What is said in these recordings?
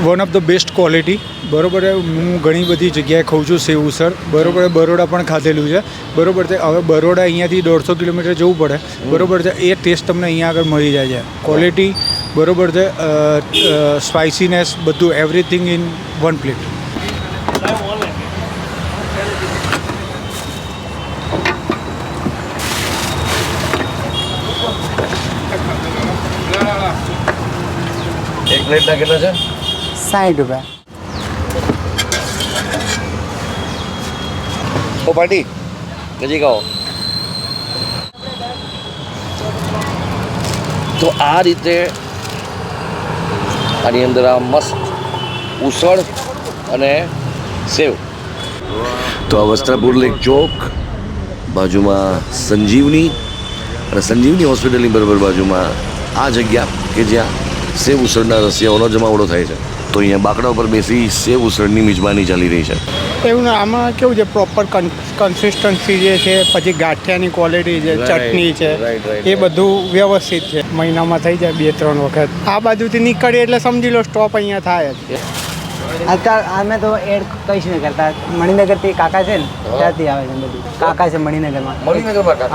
One of the best quality બરોબર હું ઘણી બધી જગ્યાએ ખાઉં છું સેવ ઉસળ બરોબર બરોડા પણ ખાધેલું છે. બરોબર છે? હવે બરોડા અહીંયાથી દોઢસો કિલોમીટર જવું પડે. બરોબર છે? એ ટેસ્ટ તમને અહીંયા આગળ મળી જાય છે. ક્વોલિટી બરોબર છે? સ્પાઇસીનેસ બધું એવરીથિંગ ઇન વન પ્લેટ એક પ્લેટના કેટલા છે? સાઠ રૂપિયા. ઓ પાટી નજીક કહો તો આ રીતે આની અંદર આ મસ્ત ઉસળ અને સેવ. તો આ વસ્ત્રાપુર લેક ચોક બાજુમાં સંજીવની અને સંજીવની હોસ્પિટલની બરાબર બાજુમાં આ જગ્યા કે જ્યાં સેવ ઉસળના રસિયાઓનો જમાવડો થાય છે. તો અહીંયા બાકડા ઉપર બેસી સેવ ઉસળની મિજબાની ચાલી રહી છે. એવું ના આમાં કેવું છે પ્રોપર કન્સિસ્ટન્સી જે છે પછી ગાંઠિયાની ક્વોલિટી છે ચટણી છે એ બધું વ્યવસ્થિત છે. મહિનામાં થઈ જાય બે ત્રણ વખત. આ બાજુથી નીકળીએ એટલે સમજી લો સ્ટોપ અહીંયા થાય જ. અત્યારે અમે તો એડ કઈ નહીં કરતા. મણિનગરથી કાકા છે ને ત્યાંથી આવે છે બધું. કાકા છે મણિનગરમાં.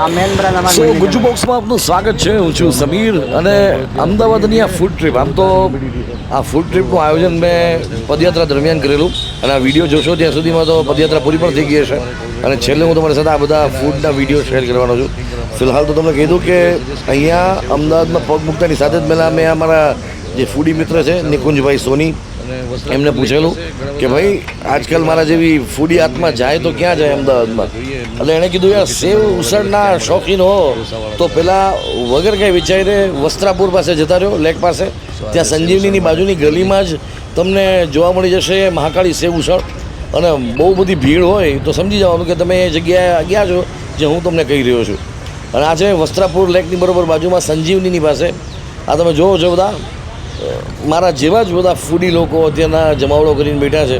આ મેન બ્રાન્ડ સો અમારું ગુજુ બોક્સમાં આપનું સ્વાગત છે. હું છું સમીર અને અમદાવાદની આ ફૂડ ટ્રીપ આમ તો આ ફૂડ ટ્રીપનું આયોજન મેં પદયાત્રા દરમિયાન કરેલું અને આ વીડિયો જોશો ત્યાં સુધીમાં તો પદયાત્રા પૂરી પણ થઈ ગઈ હશે. અને છેલ્લે હું તમારી સાથે આ બધા ફૂડના વીડિયો શેર કરવાનો છું. ફિલહાલ તો તમને કીધું કે અહીંયા અમદાવાદમાં પગ મૂકતાની સાથે જ પહેલાં મેં અમારા જે ફૂડી મિત્ર છે નિકુંજભાઈ સોની એમને પૂછેલું કે ભાઈ આજકાલ મારા જેવી ફૂડી આત્મા જાય તો ક્યાં જાય અમદાવાદમાં? એટલે એણે કીધું યાર સેવ ઉસળના શોખીન હો. તો પેલા વગર કંઈ વિચારીને વસ્ત્રાપુર પાસે જતા રહ્યો લેક પાસે. ત્યાં સંજીવનીની બાજુની ગલીમાં જ તમને જોવા મળી જશે મહાકાળી સેવ ઉસળ. અને બહુ બધી ભીડ હોય તો સમજી જવાનું કે તમે એ જગ્યાએ ગયા છો જે હું તમને કહી રહ્યો છું. અને આજે વસ્ત્રાપુર લેકની બરોબર બાજુમાં સંજીવનીની પાસે. આ તમે જોવો છો બધા. મારા જેવા જ બધા ફૂડી લોકો અત્યારના જમાવડો કરીને બેઠા છે.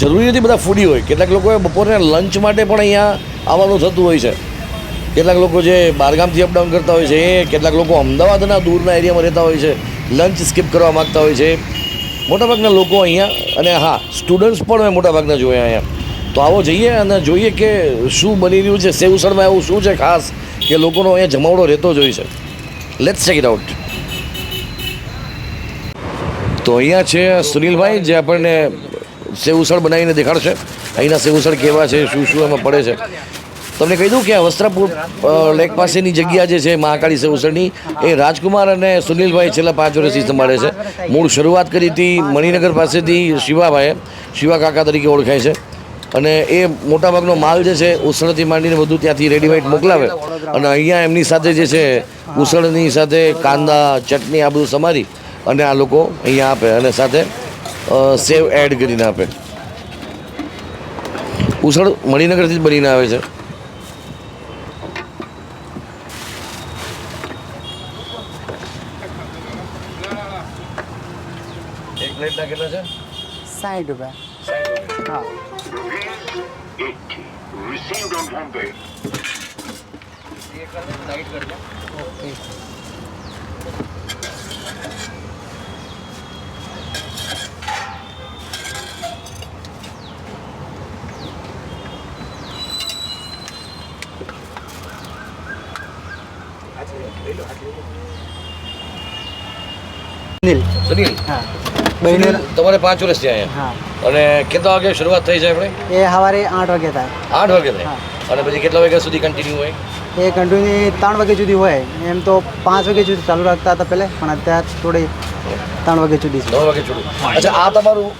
જરૂરી નથી બધા ફૂડી હોય. કેટલાક લોકોએ બપોરે લંચ માટે પણ અહીંયા આવવાનું થતું હોય છે. કેટલાક લોકો જે બહારગામથી અપડાઉન કરતા હોય છે, એ કેટલાક લોકો અમદાવાદના દૂરના એરિયામાં રહેતા હોય છે લંચ સ્કીપ કરવા માગતા હોય છે. મોટાભાગના લોકો અહીંયા, અને હા સ્ટુડન્ટ્સ પણ મેં મોટાભાગના જોયા અહીંયા. તો આવો જઈએ અને જોઈએ કે શું બની રહ્યું છે સેવસળમાં એવું શું છે ખાસ કે લોકોનો અહીંયા જમાવડો રહેતો જ હોય છે. લેટ્સ ચેક ઇટ આઉટ તો અહીંયા છે સુનિલભાઈ, જે આપણને સેવુસળ બનાવીને દેખાડશે. અહીંના સેવુસળ કેવા છે, શું શું એમાં પડે છે. તમને કહી દઉં કે આ વસ્ત્રાપુર લેક પાસેની જગ્યા જે છે, મહાકાળી સેવુસળની, એ રાજકુમાર અને સુનિલભાઈ છેલ્લા પાંચ વર્ષથી સંભાળે છે. મૂળ શરૂઆત કરી હતી મણિનગર પાસેથી શિવાભાઈએ, શિવા કાકા તરીકે ઓળખાય છે. અને એ મોટાભાગનો માલ જે છે, ઉસળથી માંડીને બધું ત્યાંથી રેડીમેડ મોકલાવે. અને અહીંયા એમની સાથે જે છે, ઉસળની સાથે કાંદા, ચટણી આ બધું સમારી અને આ લોકો અહીંયા આપે અને સાથે સેવ એડ કરીને આપે. ઉસળ મણિનગરથી જ બનીને આવે છે. એક પ્લેટના કેટલા છે? સાઠ રૂપિયા. હા received on home page. Okay Neel Sunil? હા. સુનિલ, બહેનો તમારે પાંચ વર્ષ થયા હા. અને કેટલા વાગે શરૂઆત થઈ છે આપણે? એ સવારે આઠ વાગે થાય. આઠ વાગે થાય? અને પછી કેટલા વાગ્યા સુધી કન્ટિન્યુ હોય? એ કન્ટિન્યુ ત્રણ વાગ્યા સુધી હોય. એમ તો પાંચ વાગ્યા સુધી ચાલુ રાખતા હતા પહેલે પણ અત્યારે થોડી ત્રણ વાગ્યા સુધી નવ વાગે છોડું. અચ્છા આ તમારું.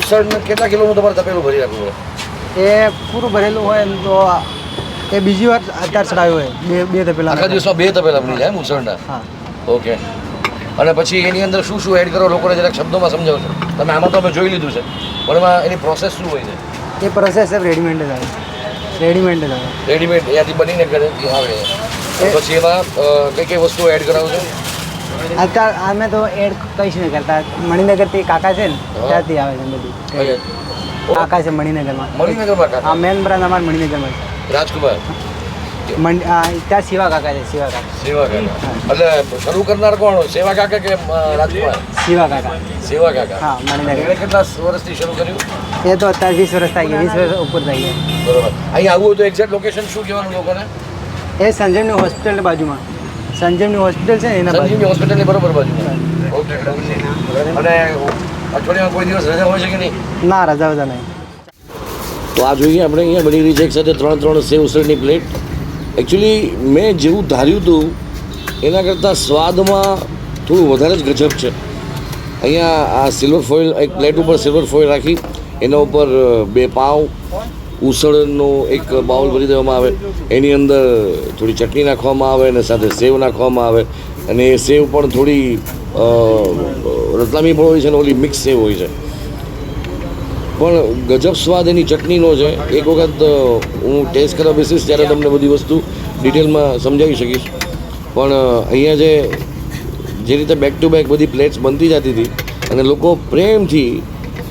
ઉસળને કેટલા કિલોનું તમારે તપેલું ભરી રાખવું પડે એ પૂરું ભરેલું હોય એમ તો એ બીજી વાર અત્યારે ચડાવ્યું હોય બે બે તો આખા દિવસમાં બે તપેલા ભરી જાય ઉસળના હા. ઓકે. અને પછી એની અંદર શું શું એડ કરો લોકોને જરાક શબ્દોમાં સમજાવશો તમે આમાં તો અમે જોઈ લીધું છે. પણ એમાં એની પ્રોસેસ શું હોય છે? એ પ્રોસેસ છે રેડીમેડ જ આવે. રેડીમેડ જ આવે. રેડીમેડ ત્યાંથી બનીને ઘરે આવે. પછી એમાં કઈ કઈ વસ્તુઓ એડ કરાવો છો? અત્યારે અમે તો એડ કઈ નહીં કરતા? મણિનગરથી કાકા છે ને ત્યાંથી આવે છે બધું. કાકા છે મણિનગરમાં. મણિનગરમાં આ મેન બ્રાન્ડ અમારે મણિનગરમાં રાજકુમાર? ત્યાં સેવા કાકા છે શિવા કાકા. સેવા કાકા. એટલે શરૂ કરનાર કોણ સેવા કાકા કે રાજકુમાર? શિવા કાકા. સેવા કાકા. હા મણિનગર કેટલા વર્ષથી શરૂ કર્યું? એ તો અત્યારે વીસ વર્ષ થઈ ગયા વીસ વર્ષ ઉપર થઈ ગયા. બરોબર. અહીંયા આવવું તો એક્ઝેક્ટ લોકેશન શું કહેવાનું લોકોને? એ સંજીવની હોસ્પિટલ બાજુમાં. સંજીવની હોસ્પિટલ છે એના સંજીવની હોસ્પિટલની બરોબર બાજુ. ઓકે અને અઠવાડિયામાં કોઈ દિવસ રજા હોય છે કે નહીં? ના રજા વજા નહીં. તો આ જોઈએ આપણે અહીંયા બની રહી છે એક સાથે ત્રણ ત્રણ સેવ ઉસળની પ્લેટ એકચ્યુઅલી મેં જેવું ધાર્યું હતું એના કરતાં સ્વાદમાં થોડું વધારે જ ગજબ છે. અહીંયા આ સિલ્વર ફોઇલ એક પ્લેટ ઉપર સિલ્વર ફોઇલ રાખી, એના ઉપર બે પાઉં, ઉસળનો એક બાઉલ ભરી દેવામાં આવે. એની અંદર થોડી ચટણી નાખવામાં આવે અને સાથે સેવ નાખવામાં આવે. અને એ સેવ પણ થોડી રતલામી પણ હોય છે અને ઓલી મિક્સ સેવ હોય છે. પણ ગજબ સ્વાદ એની ચટણીનો છે. એક વખત હું ટેસ્ટ કરવા બેસીશ ત્યારે તમને બધી વસ્તુ ડિટેલમાં સમજાવી શકીશ. પણ અહીંયા જે જે રીતે બેક ટુ બેક બધી પ્લેટ્સ બનતી જતી હતી અને લોકો પ્રેમથી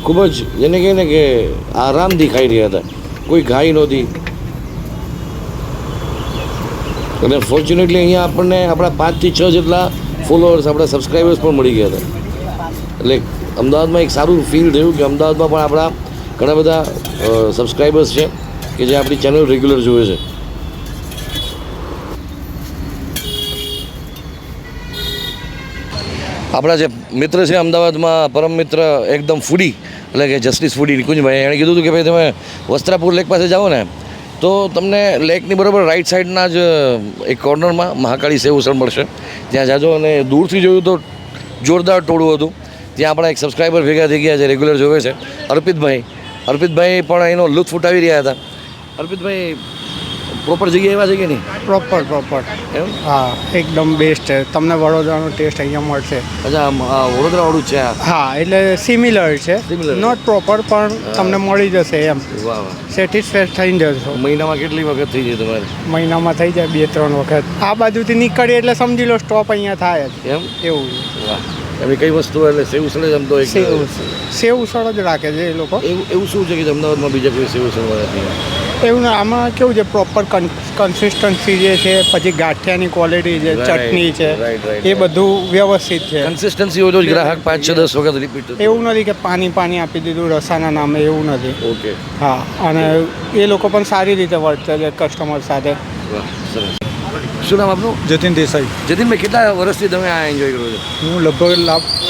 ખૂબ જ, જેને કહે ને કે આરામથી ખાઈ રહ્યા હતા. કોઈ ઘાઈ નહોતી. અને ફોર્ચ્યુનેટલી અહીંયા આપણને આપણા પાંચથી છ જેટલા ફોલોઅર્સ આપણા સબસ્ક્રાઈબર્સ પણ મળી ગયા હતા. એટલે અમદાવાદમાં એક સારું ફીલ થયું કે અમદાવાદમાં પણ આપણા ઘણા બધા સબસ્ક્રાઈબર્સ છે કે જે આપણી ચેનલ રેગ્યુલર જોવે છે. આપણા જે મિત્ર છે અમદાવાદમાં, પરમ મિત્ર એકદમ ફૂડી એટલે કે જસ્ટિસ ફૂડી નિકુંજભાઈ, એણે કીધું હતું કે ભાઈ તમે વસ્ત્રાપુર લેક પાસે જાઓ ને, તો તમને લેકની બરાબર રાઈટ સાઈડના જ એક કોર્નરમાં મહાકાળી સેવ ઉસળ મળશે. ત્યાં જાજો અને દૂરથી જોયું તો જોરદાર ટોળું હતું. ત્યાં આપણા એક સબસ્ક્રાઈબર ભેગા થઈ ગયા છે રેગ્યુલર જોવે છે. અર્પિતભાઈ. અર્પિતભાઈ પણ એનો લુત્ફ ઉઠાવી રહ્યા હતા. અર્પિતભાઈ પ્રોપર જગ્યા એવા છે કે નહીં? પ્રોપર પ્રોપર એમ? હા એકદમ બેસ્ટ છે. તમને વડોદરાનો ટેસ્ટ અહીંયા મળશે. અચ્છા વડોદરાવાળું છે હા એટલે સિમિલર છે. નોટ પ્રોપર પણ તમને મળી જશે એમ. વાહ થઈ જશો. મહિનામાં કેટલી વખત થઈ જાય તમારે? મહિનામાં થઈ જાય બે ત્રણ વખત. આ બાજુથી નીકળીએ એટલે સમજી લો સ્ટોપ અહીંયા થાય જ. એમ? એવું વાહ. એમની કઈ વસ્તુ એટલે સેવ ઉસળ જ તો એક સેવ સેવ ઉસળ જ રાખે છે એ લોકો. એવું એવું શું છે કે અમદાવાદમાં બીજા કોઈ સેવ ઉસળ નથી? એવું આમાં કેવું છે પ્રોપર કન્સિસ્ટન્સી જે છે પછી ગાંઠિયાની ક્વોલિટી છે ચટણી છે એ બધું વ્યવસ્થિત છે. કન્સિસ્ટન્સી હોય તો ગ્રાહક પાંચ છ દસ વખત રિપીટ એવું નથી કે પાણી પાણી આપી દીધું રસાના નામે એવું નથી. ઓકે હા અને એ લોકો પણ સારી રીતે વર્તે છે કસ્ટમર સાથે. સરસ. શું નામ આપનું? જતીન દેસાઈ. જતીનભાઈ કેટલા વર્ષથી તમે આ એન્જોય કરો છો? હું લગભગ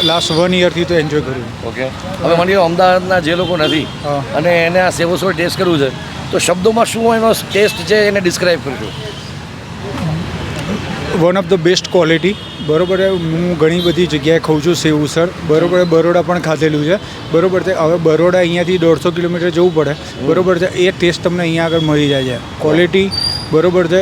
લાસ્ટ વન યરથી તો એન્જોય કરું ઓકે હવે મને અમદાવાદના જે લોકો નથી અને એને આ સેવો સોળ ટેસ્ટ કરવું છે તો શબ્દોમાં શું એનો ટેસ્ટ છે એને ડિસ્ક્રાઇબ કરજો. One of the best quality બરોબર હું ઘણી બધી જગ્યાએ ખાઉં છું સેવ ઉસળ બરોબર બરોડા પણ ખાધેલું છે. બરોબર છે હવે બરોડા અહીંયાથી દોઢસો કિલોમીટર જવું પડે. બરોબર છે એ ટેસ્ટ તમને અહીંયા આગળ મળી જાય છે. ક્વોલિટી બરોબર છે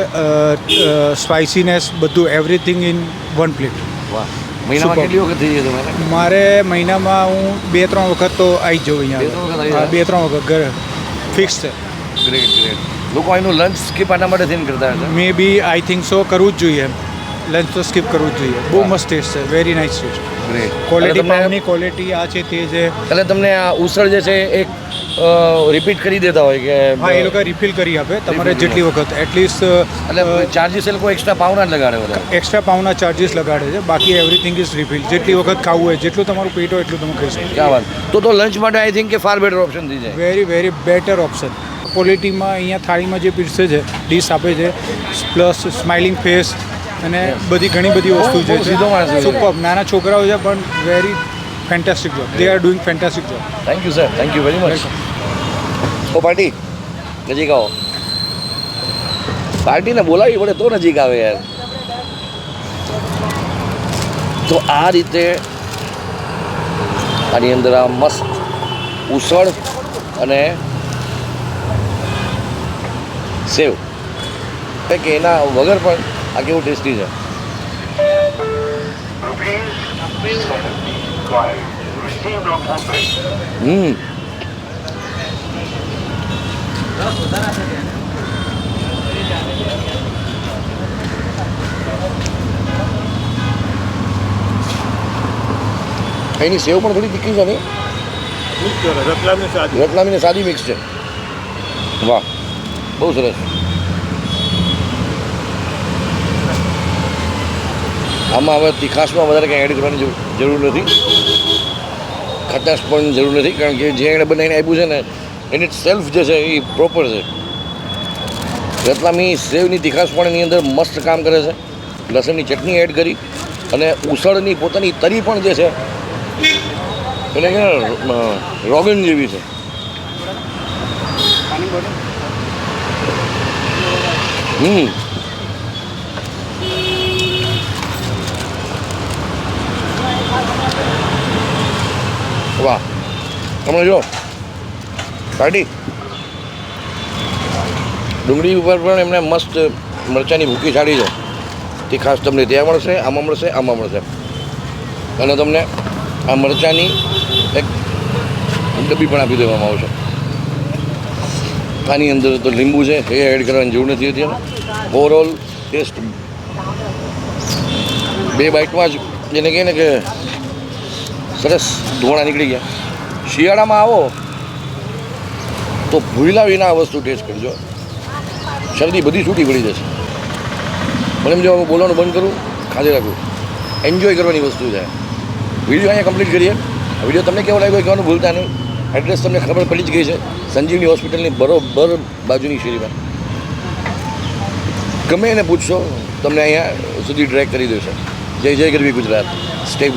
સ્પાઇસીનેસ બધું એવરીથિંગ ઇન વન પ્લેટ વાહ. મહિનામાં કેટલી વખત થઈ તમારે? મારે મહિનામાં હું બે ત્રણ વખત તો આવી જ જાઉં અહીંયા બે ત્રણ વખત ઘરે. ફિક્સ છે. ગ્રેટ ગ્રેટ લોકો એનું લંચ સ્કીપ આના માટે થઈને કરતા હતા મે બી આઈ થિંક સો કરવું જ જોઈએ લંચ તો સ્કીપ કરવું જ જોઈએ. બહુ મસ્ત ટેસ્ટ છે. Very nice taste great quality તમને ક્વોલિટી આ છે તે છે. એટલે તમને આ ઉસળ જે છે એક રિપીટ કરી દેતા હોય કે હા એ લોકો રિફિલ કરી આપે તમારે જેટલી વખત. એટલીસ્ટ એટલે ચાર્જિસ એ લોકો એક્સ્ટ્રા પાવના જ લગાડે બધા. એક્સ્ટ્રા પાઉના ચાર્જિસ લગાડે છે. બાકી એવરીથિંગ ઇઝ રિફિલ જેટલી વખત ખાવું હોય જેટલું તમારું પેટ હોય એટલું તમે ખાઈ શકો. ક્યાં વાત. તો તો લંચ માટે આઈ થિંક કે ફાર બેટર ઓપ્શન થઈ જાય. વેરી વેરી બેટર ઓપ્શન ક્વોલિટીમાં અહીંયા થાળીમાં જે પીરસે છે ડીશ આપે છે પ્લસ સ્માઇલિંગ ફેસ અને બધી ઘણી બધી વસ્તુ બહુ સીધો માણસ છે. છે. સુપર નાના છોકરાઓ છે પણ very fantastic job they are doing fantastic job thank you sir thank you very much O party. નજીક આવો. પાર્ટીને બોલાવી પડે તો નજીક આવે યાર. તો આ રીતે આની અંદર આ મસ્ત ઉસળ અને સેવ. કે એના વગર પણ આ કેવું ટેસ્ટી છે? હમ. એની સેવ પણ થોડી તીખી છે ને? રતલામીને સાદી. મિક્સ છે. વાહ. બહુ સરસ. આમાં હવે તીખાશમાં વધારે કંઈ એડ કરવાની જરૂર નથી. ખટાશ પણ જરૂર નથી, કારણ કે જે એણે બનાવીને આપ્યું છે ને, એની સેલ્ફ જે છે એ પ્રોપર છે. રતલામી સેવની તીખાશ પણ એની અંદર મસ્ત કામ કરે છે. લસણની ચટણી એડ કરી અને ઉસળની પોતાની તરી પણ જે છે એટલે કે રોગન જેવી છે. હમ. વાહ. તમે જો. કાઢી. ડુંગળી ઉપર પણ એમને મસ્ત મરચાંની ભૂકી છાડી છે. તે ખાસ તમને ત્યાં મળશે, આમાં મળશે આમાં મળશે. અને તમને આ મરચાંની એક ડબ્બી પણ આપી દેવામાં આવશે. આની અંદર તો લીંબુ છે, એ એડ કરવાની જરૂર નથી હતી ઓવરઓલ ટેસ્ટ બે બાઇટમાં જ જેને કહે ને કે સરસ ધોળા નીકળી ગયા. શિયાળામાં આવો તો ભૂલા વિના આ વસ્તુ ટેસ્ટ કરજો. શરદી બધી છૂટી પડી જશે. મને એમ જો હું બોલવાનું બંધ કરું, ખાલી રાખું. એન્જોય કરવાની વસ્તુ છે. વીડિયો અહીંયા કમ્પ્લીટ કરીએ. વીડિયો તમને કેવો લાગ્યો કહેવાનું ભૂલતા નહીં. એડ્રેસ તમને ખબર પડી જ ગઈ છે. સંજીવની હોસ્પિટલની બરોબર બાજુની શેરીમાં. ગમે એને પૂછશો, તમને અહીંયા સુધી ડ્રેક કરી દેશે. જય જય ગરવી ગુજરાત. સ્ટે